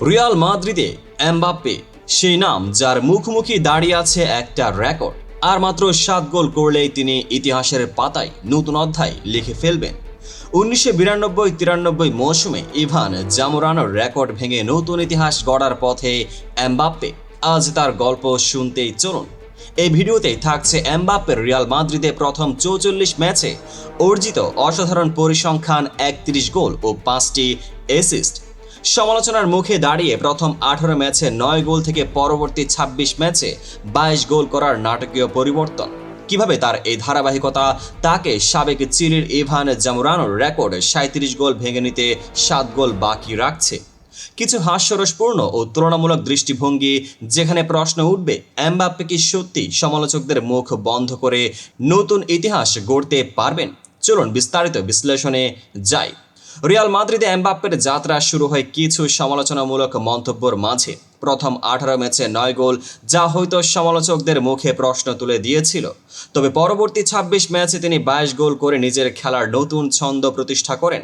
Real মাদ্রিদে Mbappe, সেই নাম যার মুখোমুখি দাঁড়িয়ে আছে একটা রেকর্ড। আর মাত্র সাত গোল করলেই তিনি ইতিহাসের পাতায় নতুন অধ্যায় লিখে ফেলবেন। উনিশশো বিরানব্বই তিরানব্বই মৌসুমে ইভান জামোরানোর রেকর্ড ভেঙে নতুন ইতিহাস গড়ার পথে এমবাপ্পে। আজ তার গল্প শুনতেই চলুন। এই ভিডিওতেই থাকছে এমবাপ্পের রিয়াল মাদ্রিদে প্রথম চৌচল্লিশ ম্যাচে অর্জিত অসাধারণ পরিসংখ্যান একত্রিশ গোল ও পাঁচটি অ্যাসিস্ট সমালোচনার মুখে দাঁড়িয়ে প্রথম আঠারো ম্যাচে নয় গোল থেকে পরবর্তী ২৬ ম্যাচে বাইশ গোল করার নাটকীয় পরিবর্তন। কীভাবে তার এই ধারাবাহিকতা? তাকে সাবেক চিলির ইভান জামুরানোর রেকর্ড সাঁত্রিশ গোল ভেঙে নিতে সাত গোল বাকি রাখছে। কিছু হাস্যরসপূর্ণ ও তুলনামূলক দৃষ্টিভঙ্গি যেখানে প্রশ্ন উঠবে, এমবাপ্পে কি সত্যি সমালোচকদের মুখ বন্ধ করে নতুন ইতিহাস গড়তে পারবেন? চলুন বিস্তারিত বিশ্লেষণে যাই। রিয়াল মাদ্রিদে এমবাপ্পের যাত্রা শুরু হয় কিছু সমালোচনামূলক মন্তব্যর মাঝে। প্রথম আঠারো ম্যাচে নয় গোল, যা হয়তো সমালোচকদের মুখে প্রশ্ন তুলে দিয়েছিল। তবে পরবর্তী ২৬ ম্যাচে তিনি বাইশ গোল করে নিজের খেলার নতুন ছন্দ প্রতিষ্ঠা করেন।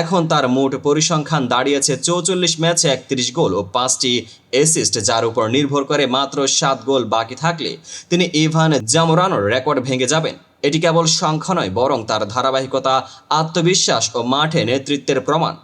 এখন তার মোট পরিসংখ্যান দাঁড়িয়েছে চৌচল্লিশ ম্যাচে একত্রিশ গোল ও পাঁচটি অ্যাসিস্ট যার উপর নির্ভর করে মাত্র সাত গোল বাকি থাকলে তিনি ইভান জামোরানোর রেকর্ড ভেঙে যাবেন। এটি কেবল সংখ্যা নয়, বরং তার ধারাবাহিকতা, আত্মবিশ্বাস ও মাঠে নেতৃত্বের প্রমাণ।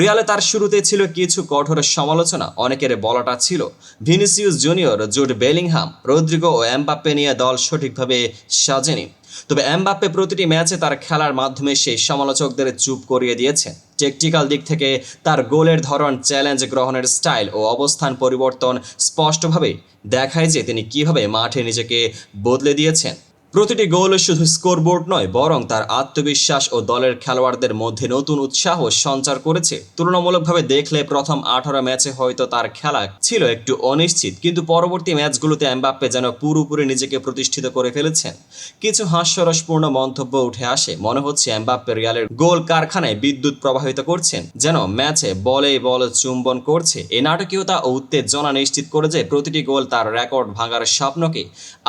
রিয়ালে তার শুরুতে ছিল কিছু কঠোর সমালোচনা, অনেকের বলাটা ছিল, Vinicius junior, Jude Bellingham, Rodrigo ও এমবাপ্পে নিয়ে দল সঠিকভাবে সাজেনি। তবে এমবাপ্পে প্রতিটি ম্যাচে তার খেলার মাধ্যমে সেই সমালোচকদের চুপ করিয়ে দিয়েছেন টেকটিক্যাল দিক থেকে তার গোলের ধরন, চ্যালেঞ্জ গ্রহণের স্টাইল ও অবস্থান পরিবর্তন স্পষ্টভাবে দেখায় যে তিনি কীভাবে মাঠে নিজেকে বদলে দিয়েছেন। প্রতিটি গোল শুধু স্কোরবোর্ড নয়, বরং তার আত্মবিশ্বাস ও দলের খেলোয়াড়দের মধ্যে নতুন উৎসাহ সঞ্চার করেছে। তুলনামূলকভাবে দেখলে প্রথম আঠারো ম্যাচে হয়তো তার খেলা ছিল একটু অনিশ্চিত, কিন্তু পরবর্তী ম্যাচগুলোতে এমবাপ্পে যেন পুরোপুরি নিজেকে প্রতিষ্ঠিত করে ফেলেছেন। কিছু হাস্যরসপূর্ণ মন্তব্য উঠে আসে। মনে হচ্ছে এমবাপ্পে রিয়ালের গোল কারখানায় বিদ্যুৎ প্রবাহিত করছেন, যেন ম্যাচে বলে বল চুম্বন করছে। এ নাটকীয়তা ও উত্তেজনা নিশ্চিত করে যে প্রতিটি গোল তার রেকর্ড ভাঙার স্বপ্নকে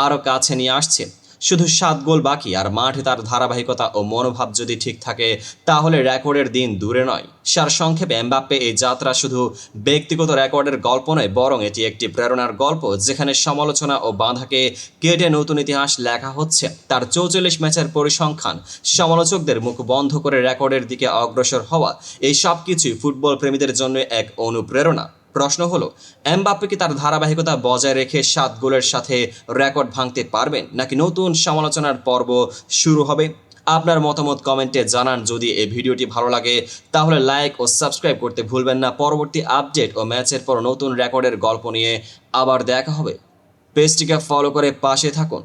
আরও কাছে নিয়ে আসছে। শুধু সাত গোল বাকি, আর মাঠে তার ধারাবাহিকতা ও মনোভাব যদি ঠিক থাকে, তাহলে রেকর্ডের দিন দূরে নয়। সার সংক্ষেপে, এমবাপ্পে এই যাত্রা শুধু ব্যক্তিগত রেকর্ডের গল্প নয়, বরং এটি একটি প্রেরণার গল্প, যেখানে সমালোচনা ও বাধাকে কেটে নতুন ইতিহাস লেখা হচ্ছে। তার চৌচল্লিশ ম্যাচের পরিসংখ্যান, সমালোচকদের মুখ বন্ধ করে রেকর্ডের দিকে অগ্রসর হওয়া, এই সব কিছুই ফুটবল প্রেমীদের জন্য এক অনুপ্রেরণা। প্রশ্ন হলো, এমবাপ্পে কি তার ধারাবাহিকতা বজায় রেখে সাত গোলের সাথে রেকর্ড ভাঙতে পারবেন, নাকি নতুন সমালোচনার পর্ব শুরু হবে? আপনার মতামত কমেন্টে জানান। যদি এই ভিডিওটি ভালো লাগে, তাহলে লাইক ও সাবস্ক্রাইব করতে ভুলবেন না। পরবর্তী আপডেট ও ম্যাচের পর নতুন রেকর্ডের গল্প নিয়ে আবার দেখা হবে। পেজটিকে ফলো করে পাশে থাকুন।